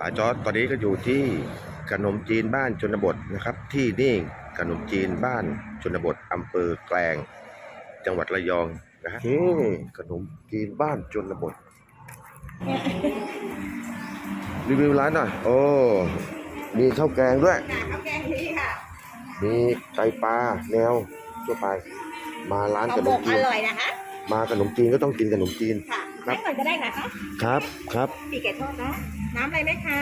ป่าจอร์ดตอนนี้ก็อยู่ที่ขนมจีนบ้านชนบทนะครับ ที่นี่ขนมจีนบ้านชนบทอำเภอแกลง จังหวัดระยองนะฮะนี่ขนมจีนบ้านชนบท รีวิวร้านหน่อยโอ้มีข้าวแกงด้วยค่ะข้าวแกงนี้ค่ะมีไตปลาแนวทั่วไป มาร้านข้าขวนบมกจีอนร่อยนะคะมาขนมจีนก็ต้องกินขนมจีนค่ะ ครับแม่ก่อนก็ได้นะคะครับครับปีกไก่ทอดเนาะน้ำอะไรไหมคะ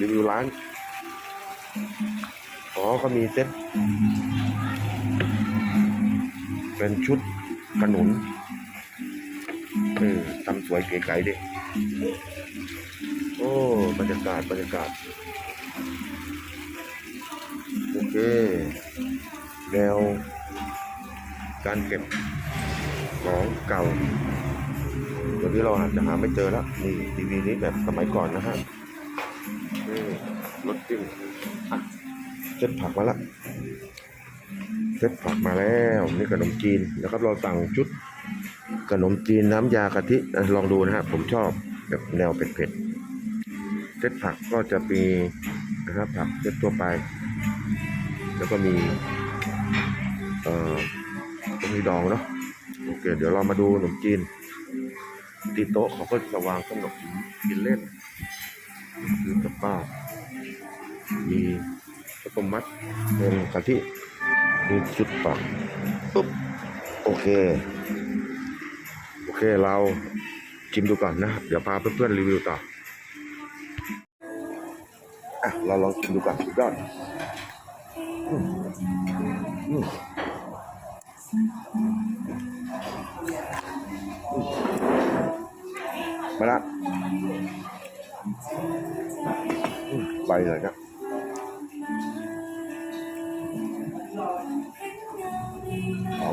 รีวิวร้าน อ๋อเขามีเซ็ตเป็นชุดขนุนเออทำสวยเก๋ไก๋ดิ โอ้ บรรยากาศ บรรยากาศ โอเค แนว การเก็บของเก่าเดี๋ยว นี้เราอาจจะหาไม่เจอแล้วนี่ทีวีนี้แบบสมัยก่อนนะฮะนี่รสจิ้มเซ็ตผักมาละเซ็ตผักมาแล้วนี่ขนมจีนนะครับเราสั่งชุดขนมจีนน้ำยากะทิลองดูนะฮะผมชอบแบบแนวเผ็ดๆเซ็ตผักก็จะมีนะครับผักเซ็ตทั่วไป แล้วก็มีเอ่อมีดองเนาะโอเค เดี๋ยวเรามาดูขนมจีน ที่โต๊ะเขาก็จะวางขนมกินเล่นซื้อกับข้ามีข้าวต้มมัดเป็นกะทิมีจุดปักปุ๊บโอเค โอเคเราชิมดูก่อนนะ เดี๋ยวพาเพื่อนๆรีวิวต่ออะเราลองชิมดูก่อนสุดยอดอืม มาละไปเลยนะเอา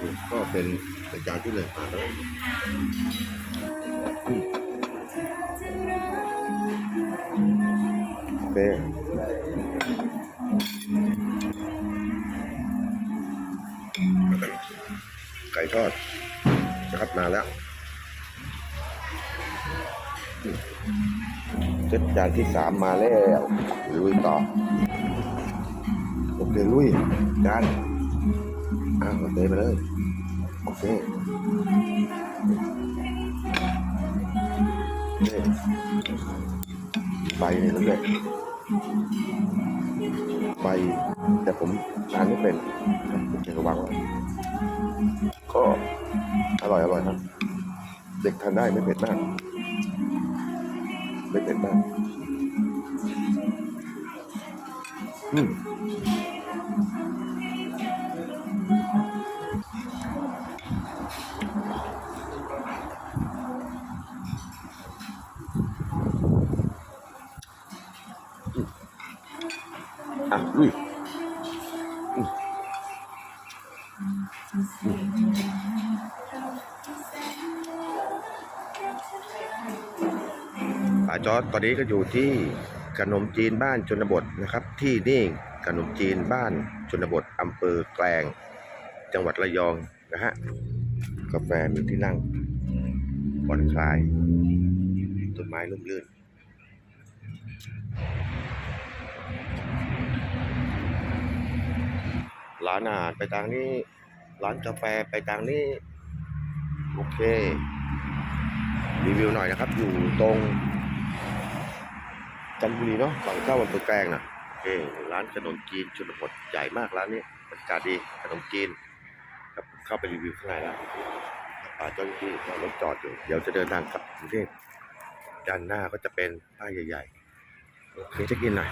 นี่ก็เป็นเป็นจานที่หนึ่งผ่านแล้วโอเคไก่ทอด นะครับมาแล้วเซตจานที่สามมาแล้วลุยต่อโอเคลุยจานอะโอเคมาเลยโอเคนี่ใบนี่แล้วเนี่ยใบแต่ผมทานไม่เป็นผมจะระวังไว้ก็ ร่อยอร่อยครับ เด็กทานได้ไม่เผ็ดมาก ไม่เผ็ดมาก อืมอืมอะลุยอืมอืม ป่าจอร์ดตอนนี้ก็อยู่ที่ขนมจีนบ้านชนบทนะครับ ที่นี่ขนมจีนบ้านชนบทอำเภอแกลง จังหวัดระยองนะฮะกาแฟมีที่นั่งผ่อนคลายต้นไม้ร่มรื่นร้านอาหารไปทางนี้ ร้านกาแฟไปทางนี้ โอเค รีวิวหน่อยนะครับ อยู่ตรง จันทบุรีเนาะฝั่งเข้าอำเภอแกลงนะโอเคร้านขนมจีนชนบทใหญ่มากร้านนี้บรรยากาศดีขนมจีนครับเข้าไปรีวิวข้างในแล้วป่าเจ้าหน้าที่รถจอดอยู่เดี๋ยวจะเดินทางกลับกรุงเทพด้านหน้าก็จะเป็นป้ายใหญ่ๆโอเคจะกินหน่อย